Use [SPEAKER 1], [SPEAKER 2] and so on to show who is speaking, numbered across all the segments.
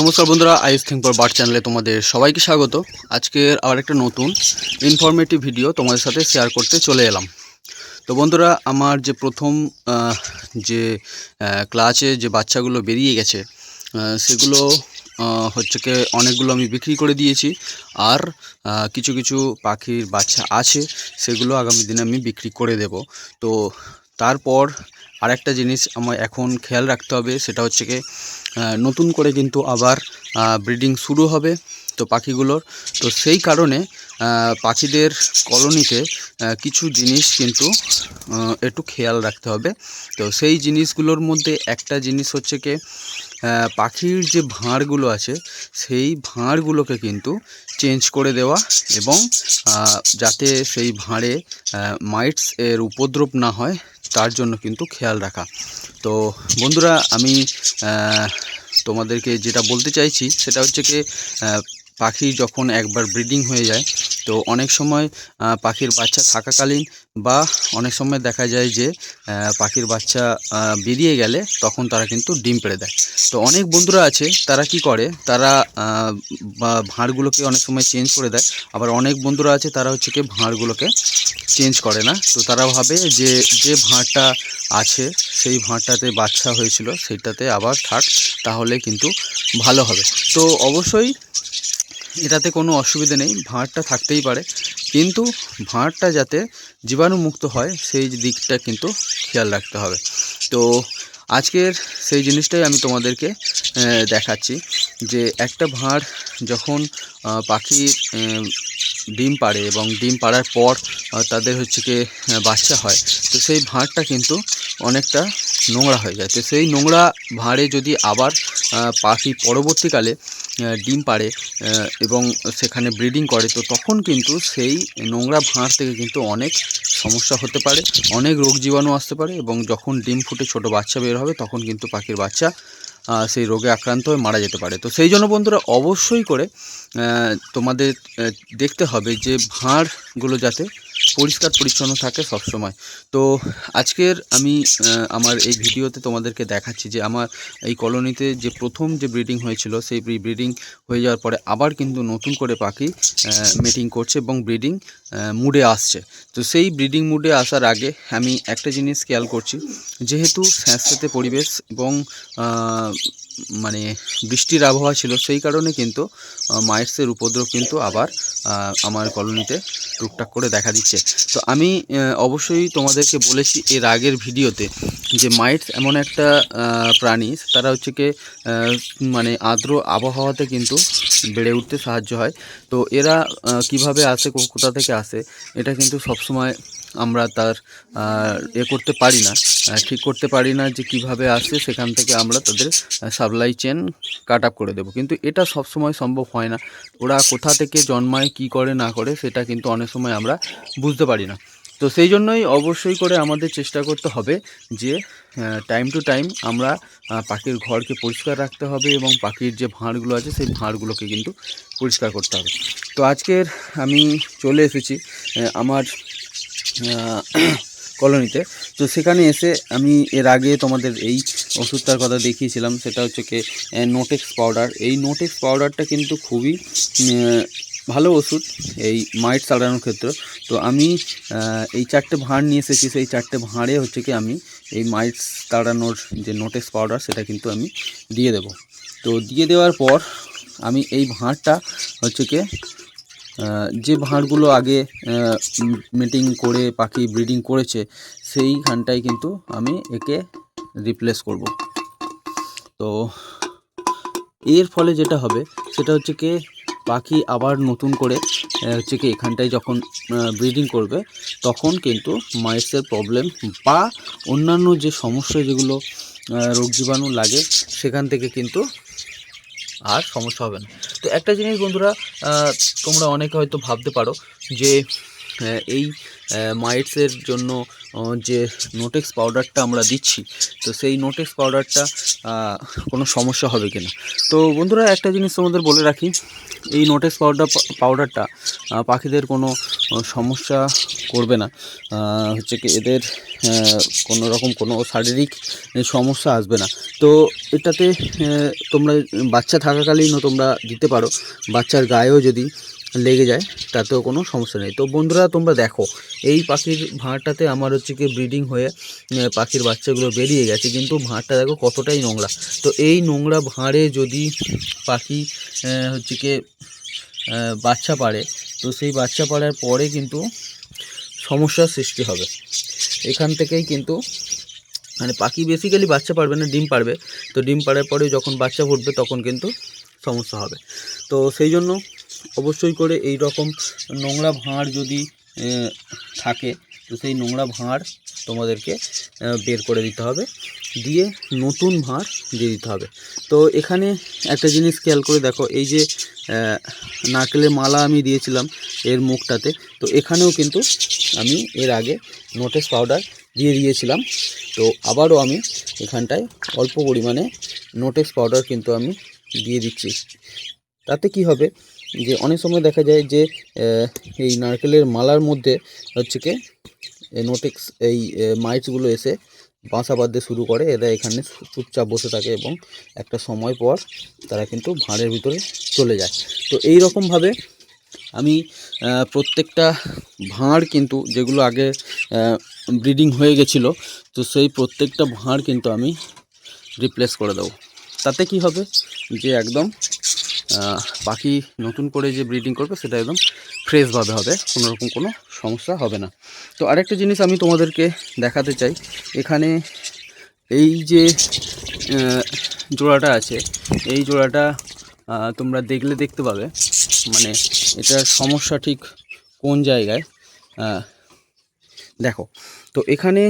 [SPEAKER 1] নমস্কার বন্ধুরা আইস think for bird চ্যানেলে তোমাদের সবাইকে স্বাগত। আজকের আবার একটা নতুন ইনফরমেটিভ ভিডিও তোমাদের সাথে শেয়ার করতে চলে এলাম। তো বন্ধুরা, আমার যে প্রথম যে ক্লাসে যে বাচ্চাগুলো বেরিয়ে গেছে সেগুলো হচ্ছে কি অনেকগুলো আমি বিক্রি করে দিয়েছি। আর কিছু কিছু পাখির বাচ্চা আছে, সেগুলো আগামী দিনে আমি বিক্রি করে দেব। তো তারপর আরেকটা জিনিস আমার এখন খেয়াল রাখতে হবে, সেটা হচ্ছে কি নতুন করে কিন্তু আবার ব্রিডিং শুরু হবে তো পাখিগুলোর। তো সেই কারণে পাখিদের কলোনিতে কিছু জিনিস কিন্তু একটু খেয়াল রাখতে হবে। তো সেই জিনিসগুলোর মধ্যে একটা জিনিস হচ্ছে কি পাখির যে ভাঁড়গুলো আছে, সেই ভাঁড়গুলোকে কিন্তু চেঞ্জ করে দেওয়া এবং যাতে সেই ভাঁড়ে মাইটস এর উপদ্রব না হয়। তার জন্য কিন্তু খেয়াল রাখা। তো বন্ধুরা, আমি তোমাদেরকে যেটা বলতে চাইছি, সেটা হচ্ছে কি পাখি যখন একবার ব্রিডিং হয়ে যায়, তো অনেক সময় পাখির বাচ্চা থাকাকালীন বা অনেক সময় দেখা যায় যে পাখির বাচ্চা বেরিয়ে গেলে তখন তারা কিন্তু ডিম পেড়ে দেয়। তো অনেক বন্ধুরা আছে, তারা কি করে, তারা ভাঁড়গুলোকে অনেক সময় চেঞ্জ করে দেয়। আবার অনেক বন্ধুরা আছে, তারা হচ্ছে কি ভাঁড়গুলোকে চেঞ্জ করে না। তো তারা ভাবে যে যে ভাঁড়টা আছে, সেই ভাঁড়টাতে বাচ্চা হয়েছিল সেটাতে আবার থাক, তাহলে কিন্তু ভালো হবে। তো অবশ্যই এটাতে কোনো অসুবিধা নেই, ভাঁড়টা থাকতেই পারে। কিন্তু ভাঁড়টা যাতে জীবাণুমুক্ত হয়, সেই দিকটা কিন্তু খেয়াল রাখতে হবে। তো আজকের সেই জিনিসটাই আমি তোমাদেরকে দেখাচ্ছি যে একটা ভাঁড় যখন পাখি ডিম পাড়ে এবং ডিম পাড়ার পর তাদের হচ্ছে কি বাচ্চা হয়, তো সেই ভাঁড়টা কিন্তু অনেকটা নোংরা হয়ে যায়। তো সেই নোংরা ভাঁড়ে যদি আবার পাখি পরবর্তীকালে ডিম পাড়ে এবং সেখানে ব্রিডিং করে, তো তখন কিন্তু সেই নোংরা ভাঁড় থেকে কিন্তু অনেক সমস্যা হতে পারে, অনেক রোগ জীবাণু আসতে পারে, এবং যখন ডিম ফুটে ছোট বাচ্চা বের হবে, তখন কিন্তু পাখির বাচ্চা সেই রোগে আক্রান্ত হয়ে মারা যেতে পারে। তো সেই জন্য বন্ধুরা অবশ্যই করে তোমাদের দেখতে হবে যে ভাঁড়গুলো যাতে পরিষ্কার পরিচ্ছন্ন থাকে সবসময়। তো আজকের আমি আমার এই ভিডিওতে তোমাদেরকে দেখাচ্ছি যে আমার এই কলোনিতে যে প্রথম যে ব্রিডিং হয়েছিল, সেই ব্রিডিং হয়ে যাওয়ার পরে আবার কিন্তু নতুন করে পাখি মিটিং করছে এবং ব্রিডিং মুডে আসছে। তো সেই ব্রিডিং মুডে আসার আগে আমি একটা জিনিস খেয়াল করছি, যেহেতু স্যাঁতস্যাঁতে পরিবেশ এবং মানে বৃষ্টির আবহাওয়া ছিল, সেই কারণে কিন্তু মাইটসের উপদ্রব কিন্তু আবার আমার কলোনিতে টুকটাক করে দেখা দিচ্ছে। তো আমি অবশ্যই তোমাদেরকে বলেছি এর আগের ভিডিওতে যে মাইটস এমন একটা প্রাণী, তারা হচ্ছে কি মানে আর্দ্র আবহাওয়াতে কিন্তু বেড়ে উঠতে সাহায্য হয়। তো এরা কীভাবে আসে, কোথা থেকে আসে, এটা কিন্তু সবসময় আমরা তার এ করতে পারি না ঠিক করতে পারি না যে কীভাবে আসে সেখান থেকে আমরা তাদের সাপ্লাই চেন কাট আপ করে দেবো। কিন্তু এটা সবসময় সম্ভব হয় না। ওরা কোথা থেকে জন্মায়, কি করে, না করে, সেটা কিন্তু অনেক সময় আমরা বুঝতে পারি না। তো সেই জন্যই অবশ্যই করে আমাদের চেষ্টা করতে হবে যে টাইম টু টাইম আমরা পাখির ঘরকে পরিষ্কার রাখতে হবে এবং পাখির যে ভাঁড়গুলো আছে, সেই ভাঁড়গুলোকে কিন্তু পরিষ্কার করতে হবে। তো আজকের আমি চলে এসেছি আমার কলোনিতে। তো সেখানে এসে আমি এর আগে তোমাদের এই ওষুধটার কথা দেখিয়েছিলাম, সেটা হচ্ছে কি নোটেক্স পাউডার এই নোটেক্স পাউডারটা কিন্তু খুবই ভালো ওষুধ এই মাইট সারানোর ক্ষেত্রে। তো আমি এই চারটে ভাঁড় নিয়ে এসেছি, সেই চারটে ভাঁড়ে হচ্ছে কি আমি এই মাইটস তাড়ানোর যে নোটেক্স পাউডার সেটা কিন্তু আমি দিয়ে দেব। তো দিয়ে দেওয়ার পর আমি এই ভাঁড়টা হচ্ছে কি যে ভাঁড়গুলো আগে মিটিং করে, পাখি ব্রিডিং করেছে সেইখানটায় কিন্তু আমি একে রিপ্লেস করব। তো এর ফলে যেটা হবে, সেটা হচ্ছে কি, পাখি আবার নতুন করে হচ্ছে কি, এখানটায় যখন ব্রিডিং করবে, তখন কিন্তু মাইটসের প্রবলেম বা অন্যান্য যে সমস্যা যেগুলো রোগ জীবাণু লাগে, সেখান থেকে কিন্তু আর সমস্যা হবে না। তো একটা জিনিস বন্ধুরা তোমরা অনেকে হয়তো ভাবতে পারো যে এই মাইটসের জন্য যে নোটেক্স পাউডারটা আমরা দিচ্ছি, তো সেই নোটেক্স পাউডারটা কোনো সমস্যা হবে কিনা? তো বন্ধুরা, একটা জিনিস তোমাদের বলে রাখি, এই নোটেক্স পাউডার পাউডারটা পাখিদের কোনো সমস্যা করবে না। হচ্ছে কি এদের কোনো রকম কোনো শারীরিক সমস্যা আসবে না। তো এটাতে তোমরা, বাচ্চা থাকাকালীনও তোমরা দিতে পারো। বাচ্চার গায়েও যদি লেগে যায়, তাতেও কোনো সমস্যা নেই। তো বন্ধুরা, তোমরা দেখো, এই পাখির ভাঁড়টাতে আমার হচ্ছে কি ব্রিডিং হয়ে পাখির বাচ্চাগুলো বেরিয়ে গেছে। কিন্তু ভাঁড়টা দেখো কতটাই নোংরা। তো এই নোংরা ভাঁড়ে যদি পাখি হচ্ছে কি বাচ্চা পারে তো সেই বাচ্চা পাড়ার পরে কিন্তু সমস্যার সৃষ্টি হবে। এখান থেকেই কিন্তু মানে পাখি বেসিক্যালি বাচ্চা পারবে না, ডিম পারবে তো ডিম পাড়ার পরে যখন বাচ্চা ফুটবে তখন কিন্তু সমস্যা হবে। তো সেই জন্য অবশ্যই করে এই রকম নোংরা ভাঁড় যদি থাকে, তো সেই নোংরা ভাঁড় তোমাদেরকে বের করে দিতে হবে। দিয়ে নতুন ভাঁড় দিয়ে দিতে হবে। তো এখানে একটা জিনিস খেয়াল করে দেখো, এই যে নারকেলের মালা আমি দিয়েছিলাম এর মুখটাতে, তো এখানেও কিন্তু আমি এর আগে নোটেস পাউডার দিয়ে দিয়েছিলাম। তো আবারও আমি এখানটায় অল্প পরিমাণে নোটেক্স পাউডার কিন্তু আমি দিয়ে দিচ্ছি। তাতে কি হবে যে অনেক সময় দেখা যায় যে এই নারকেলের মালার মধ্যে হচ্ছে কি নোটেক্স এই মাইটসগুলো এসে বাসা বাঁধতে শুরু করে। এরা এখানে চুপচাপ বসে থাকে এবং একটা সময় পর তারা কিন্তু ভাঁড়ের ভিতরে চলে যায়। তো এই রকমভাবে আমি প্রত্যেকটা ভাঁড় কিন্তু যেগুলো আগে ব্রিডিং হয়ে গেছিল, তো সেই প্রত্যেকটা ভাঁড় কিন্তু আমি রিপ্লেস করে দেবো। তাতে কি হবে যে, একদম পাখি নতুন করে যে ব্রিডিং করবে সেটা একদম ফ্রেশভাবে হবে কোনো রকম কোনো সমস্যা হবে না। তো আরেকটা জিনিস আমি তোমাদেরকে দেখাতে চাই, এখানে এই যে জোড়াটা আছে, এই জোড়াটা তোমরা দেখলে দেখতে পাবে মানে এটার সমস্যা ঠিক কোন জায়গায় দেখো, তো এখানে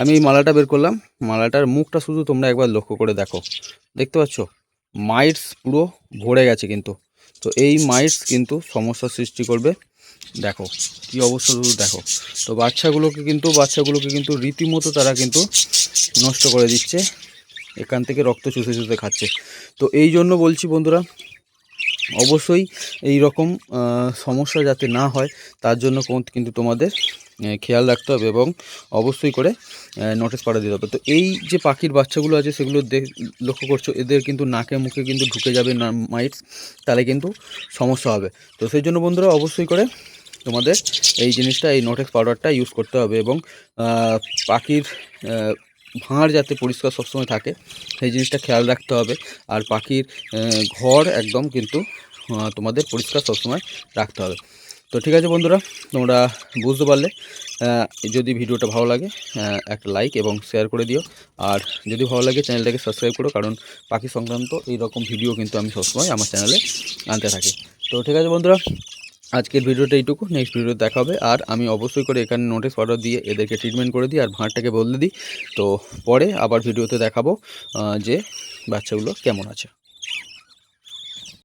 [SPEAKER 1] আমি এই মালাটা বের করলাম, মালাটার মুখটা শুধু তোমরা একবার লক্ষ্য করে দেখো, দেখতে পাচ্ছ? মাইটস পুরো ভরে গেছে কিন্তু। তো এই মাইটস কিন্তু সমস্যার সৃষ্টি করবে। দেখো, কি অবস্থা দেখো। তো বাচ্চাগুলোকে কিন্তু বাচ্চাগুলোকে কিন্তু রীতিমতো তারা কিন্তু নষ্ট করে দিচ্ছে। এখান থেকে রক্ত চুষে চুষে খাচ্ছে। তো এই জন্য বলছি বন্ধুরা, অবশ্যই এই রকম সমস্যা যাতে না হয়, তার জন্য কিন্তু তোমাদের খেয়াল রাখতে হবে এবং অবশ্যই করে নোটিস পাড়া দিতে হবে। তো এই যে পাখির বাচ্চাগুলো আছে, সেগুলো লক্ষ্য করছ, এদের কিন্তু নাকে মুখে কিন্তু ঢুকে যাবে না মাইটস তাহলে কিন্তু সমস্যা হবে। তো সেই জন্য বন্ধুরা, অবশ্যই করে তোমাদের এই জিনিসটা, এই নোটেক্স পাউডারটা ইউজ করতে হবে এবং পাখির ভাঁড় যাতে পরিষ্কার সবসময় থাকে, সেই জিনিসটা খেয়াল রাখতে হবে। আর পাখির ঘর একদম কিন্তু তোমাদের পরিষ্কার সবসময় রাখতে হবে। তো ঠিক আছে বন্ধুরা, তোমরা বুঝতে পারলে যদি ভিডিওটা ভালো লাগে একটা লাইক এবং শেয়ার করে দিও। আর যদি ভালো লাগে চ্যানেলটাকে সাবস্ক্রাইব করো, কারণ পাখি সংক্রান্ত এই রকম ভিডিও কিন্তু আমি সবসময় আমার চ্যানেলে আনতে থাকি। তো ঠিক আছে বন্ধুরা, আজকের ভিডিওটা এইটুকু। নেক্সট ভিডিও দেখা হবে। আর আমি অবশ্যই করে এখানে নোটিস অর্ডার দিয়ে এদেরকে ট্রিটমেন্ট করে দিই, আর ভাঁড়টাকে বদলে দিই। তো পরে আবার ভিডিওতে দেখাবো যে বাচ্চাগুলো কেমন আছে।